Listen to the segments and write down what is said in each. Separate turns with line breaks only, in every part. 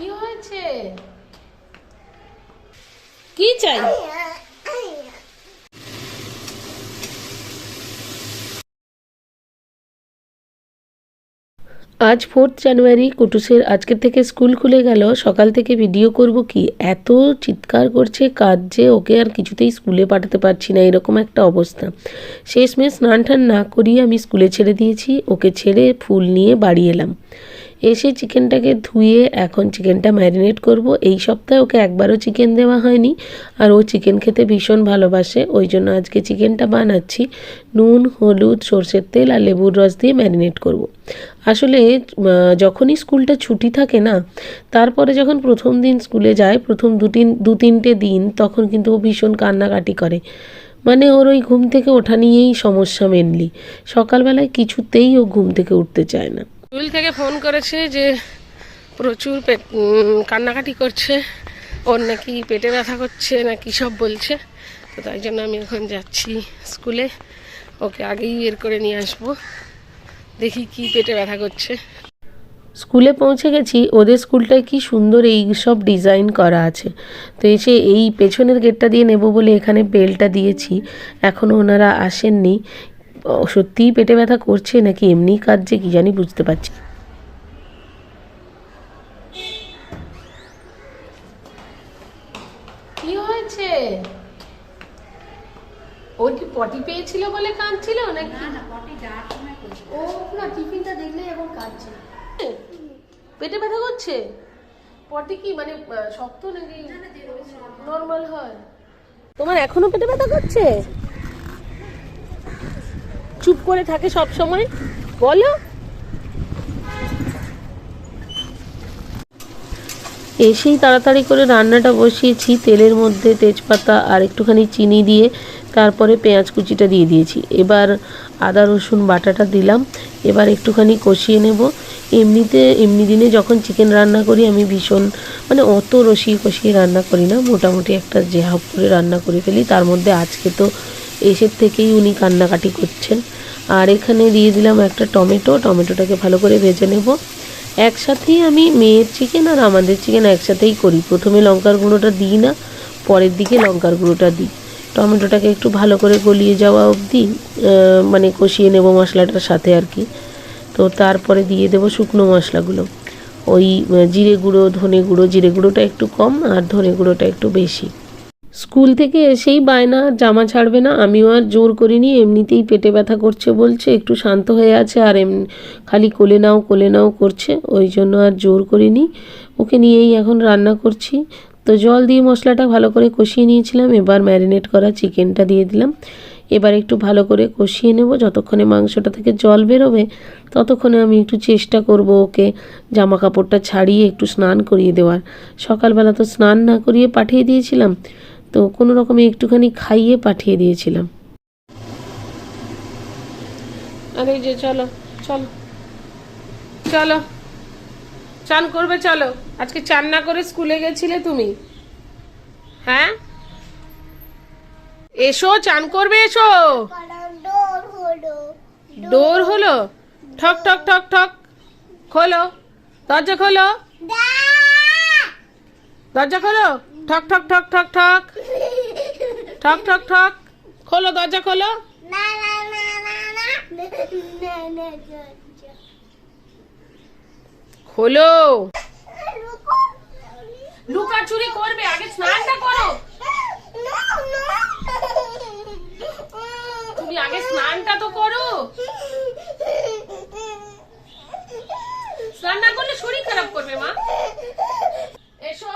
কি হয়েছে? কি চাই? আজ ফোর্থ জানুয়ারি কুটুসের আজকের থেকে স্কুল খুলে গেল। সকাল থেকে ভিডিও করব কি? এত চিৎকার করছে কাজ যে ওকে আর কিছুতেই স্কুলে পাঠাতে পারছি না এরকম একটা অবস্থা। শেষমেশ স্নান টান না করিয়ে আমি স্কুলে ছেড়ে দিয়েছি ওকে ছেড়ে ফুল নিয়ে বাড়ি এলাম। এসে চিকেনটাকে ধুয়ে এখন চিকেনটা ম্যারিনেট করব। এই সপ্তাহে ওকে একবারও চিকেন দেওয়া হয়নি আর ও চিকেন খেতে ভীষণ ভালোবাসে। ওই জন্য আজকে চিকেনটা বানাচ্ছি। নুন, হলুদ, সর্ষের তেল আর লেবুর রস দিয়ে ম্যারিনেট করব। আসলে যখনই স্কুলটা ছুটি থাকে না, তারপরে যখন প্রথম দিন স্কুলে যায়, প্রথম দু তিন, দু তিনটে দিন, তখন কিন্তু ও ভীষণ কান্নাকাটি করে। মানে ওর ওই ঘুম থেকে ওঠা নিয়েই সমস্যা মেনলি সকালবেলায় কিছুতেই ও ঘুম থেকে উঠতে চায় না। স্কুল থেকে ফোন করেছে যে প্রচুর পেট কান্নাকাটি করছে। ওর নাকি পেটে ব্যথা করছে, নাকি সব বলছে। তো তাই জন্য আমি এখন যাচ্ছি স্কুলে। ওকে আগেই বের করে নিয়ে আসব। দেখি কি পেটে ব্যথা করছে। স্কুলে পৌঁছে গেছি, ওদের স্কুলটায় কি সুন্দর এই সব ডিজাইন করা আছে। তো এসে এই পেছনের গেটটা দিয়ে নেব বলে এখানে বেলটা দিয়েছি। এখনও ওনারা আসেননি। সত্যিই পেটে ব্যথা করছে নাকি এমনি কাঁদছে কি জানি বুঝতে পারছি কি হয়েছে? ওর কি পটি পেয়েছিল বলে কাঁদছিল নাকি?
না না পটি যাওয়ার সময় করছে
ও না টিফিনটা দেখলে এখন কাঁদছে।
পেটে ব্যথা করছে? পটি কি মানে শক্ত নাকি নর্মাল হয়? তোমার এখনও পেটে ব্যথা করছে? চুপ করে থাকে সব সময় বলো। এসেই তাড়াতাড়ি করে রান্নাটা বসিয়েছি, তেলের মধ্যে তেজপাতা আর একটুখানি চিনি দিয়ে তারপরে পেঁয়াজ কুচিটা দিয়ে দিয়েছি। এবার আদা, রসুন, বাটাটা দিলাম। এবার একটুখানি কষিয়ে নেব। এমনিতে, এমনি দিনে যখন চিকেন রান্না করি, আমি ভীষণ মানে অত রসিয়ে কষিয়ে রান্না করি না। মোটামুটি একটা হাফ করে রান্না করে ফেলি, তার মধ্যে আজকে তো এসের থেকেই উনি কান্নাকাটি করছেন। আর এখানে দিয়ে দিলাম একটা টমেটো। টমেটোটাকে ভালো করে ভেজে নেব। একসাথেই আমি মেয়ের চিকেন আর আমাদের চিকেন একসাথেই করি। প্রথমে লঙ্কার গুঁড়োটা দিই না, পরের দিকে লঙ্কার গুঁড়োটা দিই। টমেটোটাকে একটু ভালো করে গলিয়ে যাওয়া অবধি মানে কষিয়ে নেব মশলাটার সাথে আর কি। তো তারপরে দিয়ে দেবো শুকনো মশলাগুলো। ওই জিরে গুঁড়ো, ধনে গুঁড়ো, জিরে গুঁড়োটা একটু কম আর ধনে গুঁড়োটা একটু বেশি। স্কুল থেকে এসেই বায়না জামা ছাড়বে না। আমিও আর জোর করিনি, এমনিতেই পেটে ব্যথা করছে বলছে, একটু শান্ত হয়ে আছে আর এম, খালি কোলে নাও কোলে নাও করছে, ওই জন্য আর জোর করিনি। ওকে নিয়েই এখন রান্না করছি। তো জল দিয়ে মশলাটা ভালো করে কষিয়ে নিয়েছিলাম, এবার ম্যারিনেট করা চিকেনটা দিয়ে দিলাম। এবার একটু ভালো করে কষিয়ে নেব, যতক্ষণে মাংসটা থেকে জল বেরোবে, ততক্ষণে আমি একটু চেষ্টা করব ওকে জামা কাপড়টা ছাড়িয়ে একটু স্নান করিয়ে দেওয়ার। সকালবেলা তো স্নান না করিয়ে পাঠিয়ে দিয়েছিলাম। তো কোনো রকমে একটুখানি খাইয়ে পাঠিয়ে দিয়েছিলাম। আরে যে চলো চলো চলো চান করবে চলো। আজকে চান না করে স্কুলে গেছিলে তুমি? হ্যাঁ? এসো চান করবে এসো।
ডোর হলো?
ডোর হলো ঠক ঠক ঠক ঠক। খোলো। দরজা খোলো। দরজা খোলো। ঠক ঠক ঠক ঠক ঠক। ঠক ঠক ঠক। খোলো দরজা খোলো।
না না না না না। না না না
খোলো। লুকাচুরি করবে। আগে স্নানটা করো। তুমি আগে স্নানটা তো করো স্নান না করলে শরীর খারাপ করবে মা এসো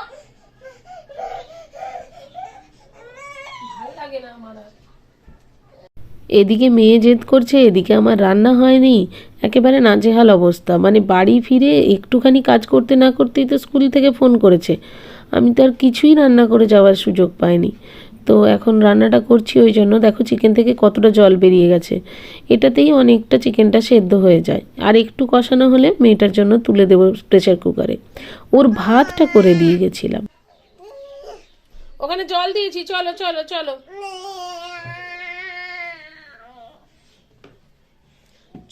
ভালো লাগে না আমার আর। এদিকে মেয়ে জেদ করছে, এদিকে আমার রান্না হয়নি। একেবারে নাজেহাল অবস্থা। মানে বাড়ি ফিরে একটুখানি কাজ করতে না করতেই তো স্কুল থেকে ফোন করেছে। আমি তো আর কিছুই রান্না করে যাওয়ার সুযোগ পাইনি। তো এখন রান্নাটা করছি ওই জন্য। দেখো চিকেন থেকে কতটা জল বেরিয়ে গেছে। এটাতেই অনেকটা চিকেনটা সেদ্ধ হয়ে যায়। আর একটু কষানো হলে মেয়েটার জন্য তুলে দেবো প্রেসার কুকারে ওর ভাতটা করে দিয়ে গেছিলাম। ওখানে জল দিয়েছি। চলো চলো চলো।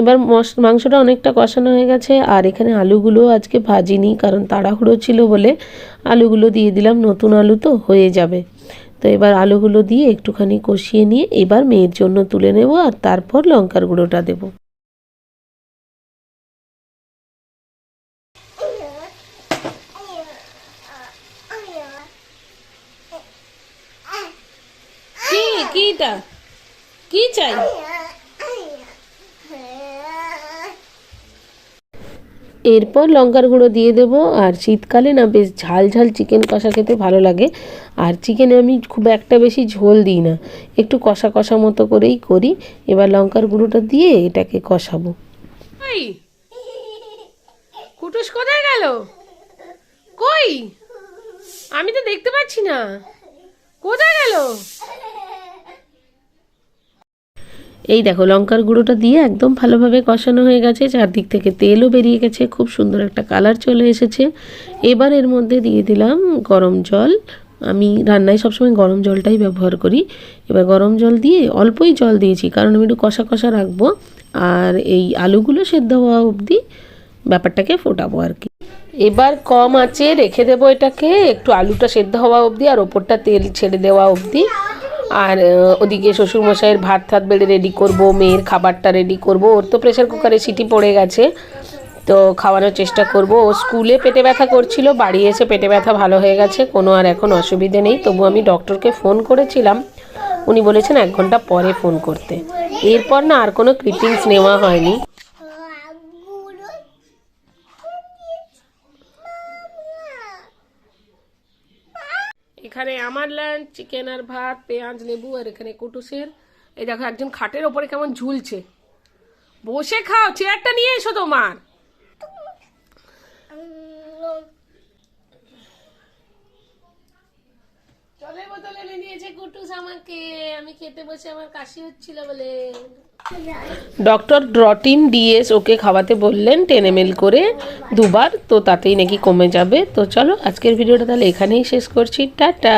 এবার মাংসটা অনেকটা কষানো হয়ে গেছে, আর এখানে আলুগুলো আজকে ভাজিনি, কারণ তাড়াহুড়ো ছিল বলে আলুগুলো দিয়ে দিলাম, নতুন আলু তো হয়ে যাবে। তো এবার আলুগুলো দিয়ে একটুখানি কষিয়ে নিয়ে এবার মেয়ের জন্য তুলে নেব, আর তারপর লঙ্কার গুঁড়োটা দেবো। কি কি চাই? এরপর লঙ্কার গুঁড়ো দিয়ে দেবো। আর শীতকালে না বেশ ঝাল ঝাল চিকেন কষা খেতে ভালো লাগে। আর চিকেনে আমি খুব একটা বেশি ঝোল দিই না। একটু কষা কষা মতো করেই করি। এবার লঙ্কার গুঁড়োটা দিয়ে এটাকে কষাবো। কুটুস কোথায় গেল? কই? আমি তো দেখতে পাচ্ছি না। কোথায় গেল? এই দেখো, লঙ্কার গুঁড়োটা দিয়ে একদম ভালোভাবে কষানো হয়ে গেছে, চারদিক থেকে তেলও বেরিয়ে গেছে, খুব সুন্দর একটা কালার চলে এসেছে। এবার এর মধ্যে দিয়ে দিলাম গরম জল। আমি রান্নায় সবসময় গরম জলটাই ব্যবহার করি। এবার গরম জল দিয়ে অল্পই জল দিয়েছি, কারণ আমি একটু কষা কষা রাখব। আর এই আলুগুলো সেদ্ধ হওয়া অবধি ব্যাপারটাকে ফোটাবো আর কি। এবার কম আঁচে রেখে দেবো এটাকে, একটু আলুটা সেদ্ধ হওয়া অবধি আর ওপরটা তেল ছেড়ে দেওয়া অবধি। আর ওদিকে শ্বশুরমশাইয়ের ভাত থাত বেড়ে রেডি করব, মেয়ের খাবারটা রেডি করব। ওর তো প্রেশার কুকারে সিটি পড়ে গেছে। তো খাওয়ানোর চেষ্টা করব। ও স্কুলে পেটে ব্যথা করছিল, বাড়ি এসে পেটে ব্যথা ভালো হয়ে গেছে, কোনো আর এখন অসুবিধে নেই। তবু আমি ডক্টরকে ফোন করেছিলাম। উনি বলেছেন এক ঘণ্টা পরে ফোন করতে। এরপর না আর কোনো ক্লিপিংস নেওয়া হয়নি। এখানে আমার ল্যান্ড চিকেন আর ভাত, পেঁয়াজ, লেবু আর এখানে কুটুসের এই দেখো একজন খাটের ওপরে কেমন ঝুলছে। বসে খাও চেয়ারটা নিয়ে এসো তোমার। জলের বোতল এনে দিয়েছে কুটুস আমাকে। আমি খেতে বসে আমার কাশি হচ্ছিল বলে। ডক্টর ড্রটিন ডিএস ওকে খাওয়াতে বললেন, টেন এম করে, দুবার তো তাতেই নাকি কমে যাবে। তো চলো, আজকের ভিডিওটা তাহলে এখানেই শেষ করছি। টাটা!